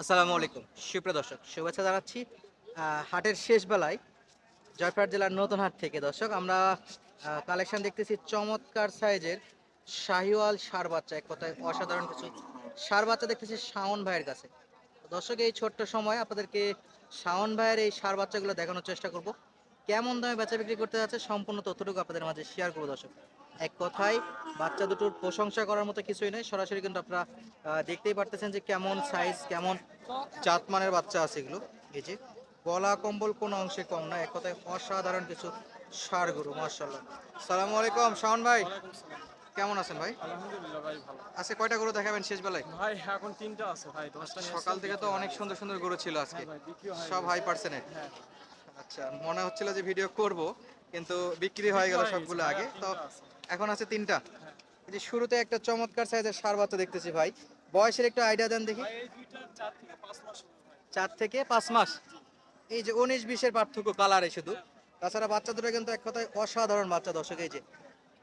আসসালামু আলাইকুম। সুপ্রিয় দর্শক, শুভেচ্ছা জানাচ্ছি হাটের শেষ বেলায় জয়পুরহাট জেলার নতুন হাট থেকে। দর্শক, আমরা কালেকশন দেখতেছি চমৎকার সাইজের শাহিওয়াল সার বাচ্চা, এক কথায় অসাধারণ কিছু সার বাচ্চা দেখতেছি শাওন ভাইয়ের কাছে। দর্শক, এই ছোট্ট সময় আপনাদেরকে শাওন ভাইয়ের এই সার বাচ্চাগুলো দেখানোর চেষ্টা করব। কেমন দামে বেচা বিক্রি করতে যাচ্ছে, সম্পূর্ণ তথ্যটুকু আপনাদের মাঝে শেয়ার করব দর্শক। এক কথায় বাচ্চা দুটোর প্রশংসা করার মতো কিছুই নেই। সরাসরি কিন্তু আপনারা দেখতেই পারতেছেন যে কেমন সাইজ কেমন জাতমানের বাচ্চা আছে এগুলো। এই যে গলা কম্বল কোনো অংশে কম না এক কথায় অসাধারণ কিছু সার গরু মার্শাল্লাহ সালামু আলাইকুম শাওন ভাই। কেমন আছেন ভাই? আলহামদুলিল্লাহ ভাই ভালো। আজকে কয়টা গরু দেখাবেন শেষ বেলায়? ভাই এখন তিনটা আছে ভাই সকাল থেকে তো অনেক সুন্দর সুন্দর গরু ছিল আজকে। হ্যাঁ হয়। সব হাই পার্সেন্টের হ্যাঁ। আচ্ছা মনে হচ্ছিল যে ভিডিও করব কিন্তু বিক্রি হয়ে গেল সবগুলো আগে। তো তিনটা আছে। এখন আছে তিনটা। এই যে শুরুতে একটা চমৎকার সাইজের সার বাচ্চা দেখতেছি ভাই। বয়সের একটু আইডিয়া দেন দেখি। চার থেকে পাঁচ মাস। এই যে উনিশ বিশের পার্থক্য কালারে শুধু। তাছাড়া বাচ্চা দুটো কিন্তু এক কথায় অসাধারণ বাচ্চা দর্শক এই যে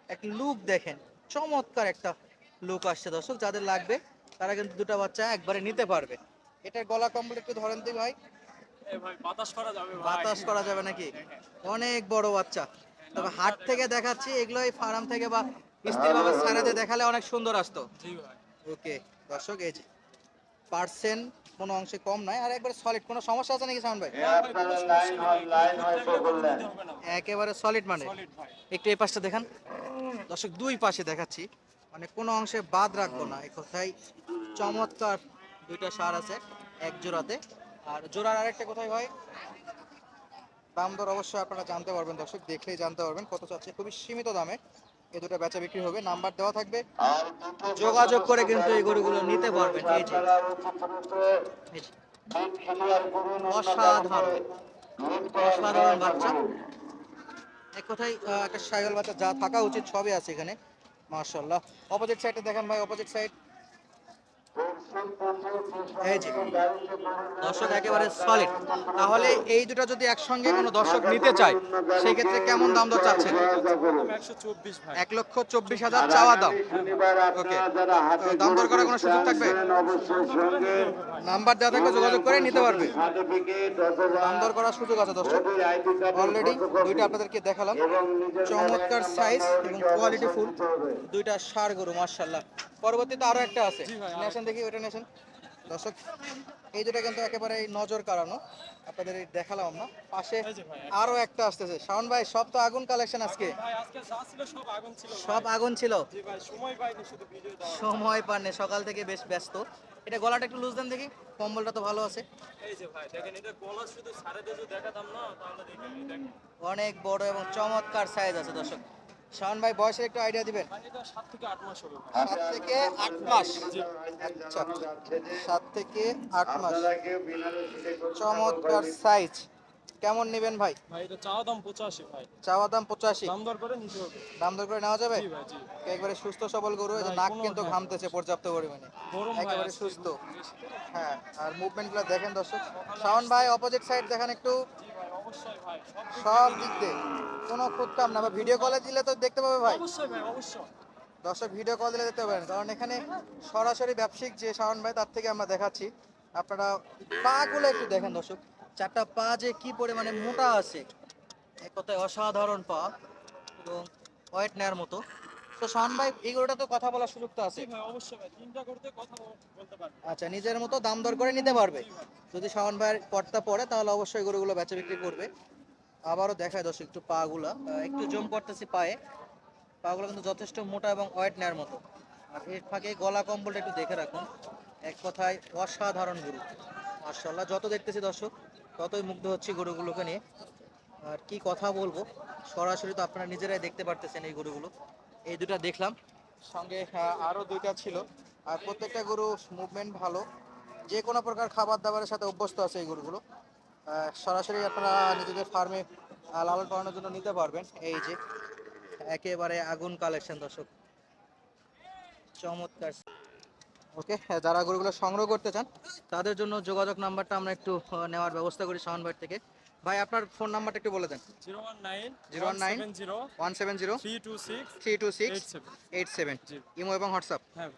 এক লুক দেখেন। চমৎকার একটা লুক আসছে দর্শক যাদের লাগবে তারা কিন্তু দুটো বাচ্চা একবারে নিতে পারবে। এটার গলা কম্বল একটু ধরেন দিই ভাই বাতাস করা যাবে ভাই। বাতাস করা যাবে নাকি? অনেক বড় বাচ্চা। তবে হাট থেকে দেখাচ্ছি এগুলো এই ফার্ম থেকে বা স্থিরভাবে ছাড়াতে দেখালে অনেক সুন্দর আসতো। ওকে দর্শক এই যে পার্সেন্ট কোনো অংশে কম নয়। আর একবারে সলিড কোনো সমস্যা আছে নাকি সাউন্ড ভাই। একেবারে সলিড মানে। একটু এই পাশটা দেখান। দর্শক দুই পাশে দেখাচ্ছি। মানে কোনো অংশে বাদ রাখব না। এই কোথায় চমৎকার দুইটা সার আছে এক জোড়াতে। আর জোড়ার আরেকটা কোথায় হয়? দাম দর অবশ্যই আপনারা জানতে পারবেন, দর্শক দেখলেই জানতে পারবেন কত চাচ্ছে। খুবই সীমিত দামে এই দুটো বেচা বিক্রি হবে, নাম্বার দেওয়া থাকবে। যোগাযোগ করে কিন্তু এই গরুগুলো নিতে পারবেন। এই যে অসাধারণ বাচ্চা। এক কথায় একটা সাইকেল বাচ্চা যা থাকা উচিত সবই আছে এখানে মার্শাল্লাহ অপোজিট সাইডে দেখেন ভাই অপোজিট সাইড এই যে, দর্শক একেবারে সলিড তাহলে এই দুটো যদি একসঙ্গে কোনো দর্শক নিতে চায়, সেই ক্ষেত্রে কেমন দাম দর চাচ্ছেন? একদম 124 ভাই। এক লক্ষ চব্বিশ হাজার চাওয়া দাম। ওকে দাম দর করার কোনো সুযোগ থাকবে? নাম্বার দেওয়া থাকবে যোগাযোগ করে নিতে পারবে। দাম দর করার সুযোগ আছে দর্শক। অলরেডি দুইটা আপনাদেরকে দেখালাম। চমৎকার সাইজ এবং কোয়ালিটি ফুল দুইটা সার গরু মার্শাল্লাহ পরবর্তীতে আরও একটা আছে। নেশন দেখি ওটা নেশন দর্শক এই দুটা কিন্তু একেবারে নজর কাড়ানো। আপনাদের দেখালাম না। পাশে আরও একটা আসতেছে। শাওন ভাই সব তো আগুন কালেকশন আজকে। সব আগুন ছিল সময় পাননি সকাল থেকে বেশ ব্যস্ত। এটা গলাটা একটু লুজ দেন দেখি। কম্বলটা তো ভালো আছে। অনেক বড় এবং চমৎকার সাইজ আছে দর্শক। শাওন ভাই বয়সের একটু আইডিয়া দিবেন। সাত থেকে আট মাস। হবে সাত থেকে আট মাস আচ্ছা সাত থেকে আট মাস। চমৎকার সাইজ কেমন নেবেন ভাই? চাওয়া দাম 85 ভাই। চাওয়া দাম পঁচাশি। দাম দর করে নিতে হবে। দাম দর করে নেওয়া যাবে। একবারে সুস্থ সবল গরু নাক কিন্তু। ঘামতেছে পর্যাপ্ত পরিমাণে। একেবারে সুস্থ। হ্যাঁ আর মুভমেন্টগুলো দেখেন দর্শক। শাওন ভাই অপোজিট সাইড দেখেন একটু। অবশ্যই ভাই। সব দিক দিয়ে কোনো খুদ কাম না ভিডিও কলে দিলে তো দেখতে পাবে ভাই অবশ্যই ভাই, অবশ্যই। দর্শক ভিডিও কল দিলে দেখতে পাবেন কারণ এখানে সরাসরি ব্যবসায়িক যে শাওন ভাই তার থেকে আমরা দেখাচ্ছি আপনারা পা গুলো একটু দেখেন দর্শক চারটা পা যে কি পরিমাণে মোটা আছে এক কথায় অসাধারণ পা এবং ওয়েট নেয়ার মতো তো শাওন ভাই এই তো কথা বলার সুযোগ তো আছে অবশ্যই ভাই। তিনটা করতে কথা বলতে। আচ্ছা নিজের মতো দাম দর করে নিতে পারবে। যদি শাওন ভাইয়ের কর্তা পড়ে তাহলে অবশ্যই গরুগুলো বেচা বিক্রি করবে। আবারও দেখায় দর্শক একটু পা গুলা একটু জম করতেছি পায়ে। পাগুলো কিন্তু যথেষ্ট মোটা এবং ওয়েট নেওয়ার মতো। আর এর ফাঁকে গলা কম্বলটা একটু দেখে রাখুন। এক কথায় অসাধারণ গরু। মার্শাল্লাহ যত দেখতেছি দর্শক ততই মুগ্ধ হচ্ছি গরুগুলোকে নিয়ে। আর কি কথা বলব সরাসরি তো আপনারা নিজেরাই দেখতে পারতেছেন এই গরুগুলো। এই দুটো দেখলাম। সঙ্গে আহ, আরও দুইটা ছিল। আর প্রত্যেকটা গরু মুভমেন্ট ভালো। যে কোনো প্রকার খাবার দাবারের সাথে অভ্যস্ত আছে এই গরুগুলো। সরাসরি আপনারা নিজেদের ফার্মে লালন পালনের জন্য নিতে পারবেন। এই যে একেবারে আগুন কালেকশন দর্শক। চমৎকার। ওকে যারা গরুগুলো সংগ্রহ করতে চান তাদের জন্য যোগাযোগ নাম্বারটা আমরা একটু নেওয়ার ব্যবস্থা করি শাওন ভাই থেকে। ভাই আপনার ফোন নাম্বারটা একটু বলে দেন। Zero one nine zero one nine zero one seven zero 326 three two six 87 eight seven. Imo এবং হোয়াটসঅ্যাপ। হ্যাঁ।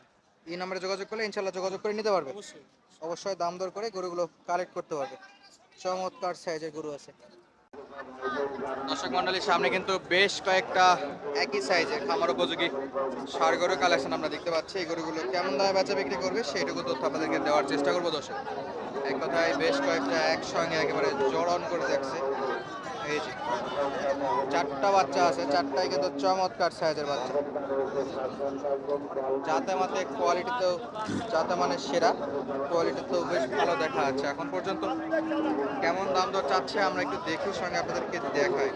এই নাম্বারে যোগাযোগ করলে ইনশাল্লাহ যোগাযোগ করে নিতে পারবে। অবশ্যই। অবশ্যই দাম দর করে গরুগুলো কালেক্ট করতে পারবে। চমৎকার সাইজের গরু আছে। দর্শক মন্ডলীর সামনে কিন্তু বেশ কয়েকটা একই সাইজের খামার উপযোগী সার গরু কালেকশন আমরা দেখতে পাচ্ছি। এই গরুগুলো কেমন দামে বেচা বিক্রি করবে সেইটুকু তথ্য আপনাদেরকে দেওয়ার চেষ্টা করব দর্শক। এক কথায় বেশ কয়েকটা একসঙ্গে একেবারে জড়ন করে দেখছে। চারটা বাচ্চা আছে, চারটাই কিন্তু চমৎকার সাইজের বাচ্চা। যাতে মাতে কোয়ালিটিতেও যাতে মানে সেরা কোয়ালিটিতেও বেশ ভালো দেখা যাচ্ছে। এখন পর্যন্ত কেমন দাম দর চাচ্ছে আমরা একটু দেখি সঙ্গে আপনাদেরকে দেখাই।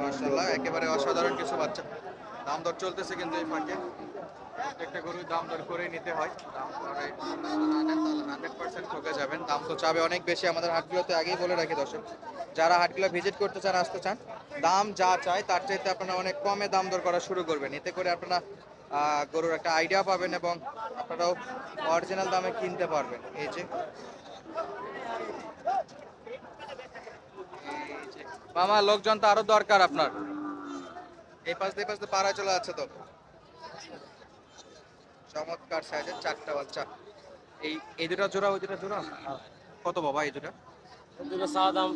মার্শাল্লাহ একেবারে অসাধারণ কিছু বাচ্চা। দাম দর চলতেছে কিন্তু এই ফাঁকে। একটা গরুর দাম দর করে নিতে হয়। দাম করে হান্ড্রেড পার্সেন্ট ঠকে যাবেন। দাম তো চাবে অনেক বেশি, আমাদের হাটগুলোতে আগেই বলে রাখি দর্শক। যারা হাটগুলো ভিজিট করতে চান, আসতে চান, দাম যা চায়, তার চাইতে আপনারা অনেক কমে দাম দর করা শুরু করবেন। এতে করে আপনারা গরুর একটা আইডিয়া পাবেন এবং আপনারাও অরিজিনাল দামে কিনতে পারবেন। এই যে মামা, লোকজন তো আরও দরকার আপনার। এই পাশ দিয়ে পাশ দিয়ে পাড়ায় চলে যাচ্ছে তো। চমৎকার সাইজের চারটা বাচ্চা। এই এই দুটা জোড়া ওই দুটা জোড়া? কত বাবা এই দুটা? দুটো চাওয়া দাম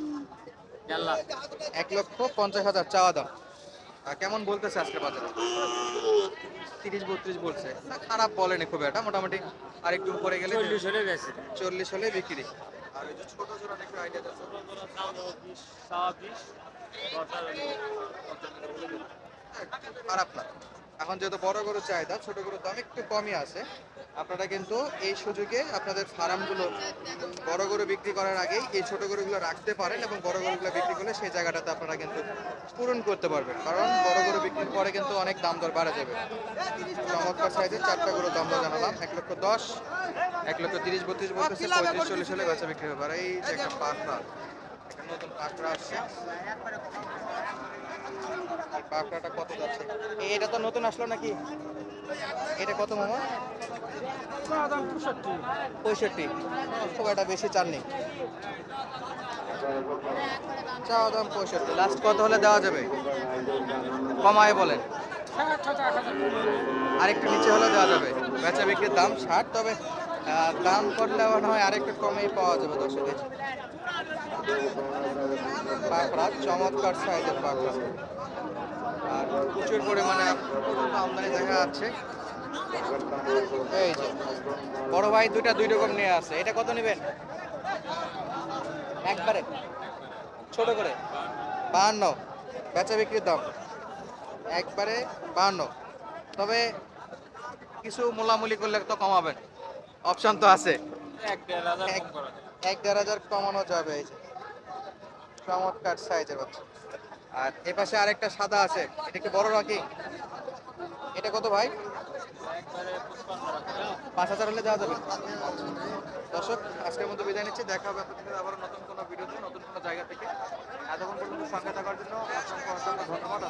এক লক্ষ পঞ্চাশ হাজার চাওয়া দাম। কেমন বলতেছে আজকে বাজারে? তিরিশ বত্রিশ বলছে। না খারাপ বলেনি খুব একটা মোটামুটি আর একটু উপরে গেলে চল্লিশ হলে বেশি। চল্লিশ হলে বিক্রি। আর ওই যে ছোট জোড়া একটু আইডিয়া দিচ্ছে খারাপ না। এখন যেহেতু বড় গরুর চাহিদা ছোট গরুর দাম একটু কমই আছে। আপনারা কিন্তু এই সুযোগে আপনাদের ফার্মগুলো বড় গরু বিক্রি করার আগেই এই ছোট গরুগুলো রাখতে পারেন এবং বড় গরুগুলো বিক্রি করলে সেই জায়গাটাতে আপনারা কিন্তু পূরণ করতে পারবেন। কারণ বড় গরু বিক্রির পরে কিন্তু অনেক দাম দর বাড়া যাবে। চমৎকার সাইজের চারটা গরু দাম দর জানালাম। এক লক্ষ দশ এক লক্ষ তিরিশ বত্রিশ বলতেছে পঁয়ত্রিশ চল্লিশ হলে বেচা বিক্রি হবে। আর এই যে একটা পাখরা একটা নতুন পাখরা আসছে। পাখরাটা কত যাচ্ছে? এটা তো নতুন আসলো নাকি? এটা কত, মামা? পঁয়ষট্টি। খুব একটা বেশি চাননি। চাওয়া দাম পঁয়ষট্টি। লাস্ট কত হলে দেওয়া যাবে? কমায় বলেন। আরেকটু নিচে হলে দেওয়া যাবে। বেচা বিক্রির দাম ষাট, তবে দাম করলে মনে হয় আরেকটু কমেই পাওয়া যাবে দর্শক এই যে। পাকড়া চমৎকার সাইজের পাকড়া প্রচুর পরিমাণে আমদানি দেখা যাচ্ছে। এই যে বড় ভাই দুইটা দুই রকম নিয়ে আসে। এটা কত নেবেন? একবারে ছোট করে। বাহান্ন বেচা বিক্রির দাম। একবারে বাহান্ন। তবে কিছু মোলামুলি করলে তো কমাবেন। অপশন তো আছে। এক দেড় হাজার কমানো যাবে। এই যে চমৎকার সাইজের বাচ্চা। আর এ পাশে আরেকটা সাদা আছে, এটা কি বড় রাখি? এটা কত ভাই। পাঁচ হাজার হলে যাওয়া যাবে। দর্শক, আজকের মতো বিদায় নিচ্ছি, দেখা হবে আপনাদের আবার নতুন কোনো ভিডিওতে, নতুন কোনো জায়গা থেকে। এতক্ষণ পর্যন্ত সঙ্গে থাকার জন্য অসংখ্য অসংখ্য ধন্যবাদ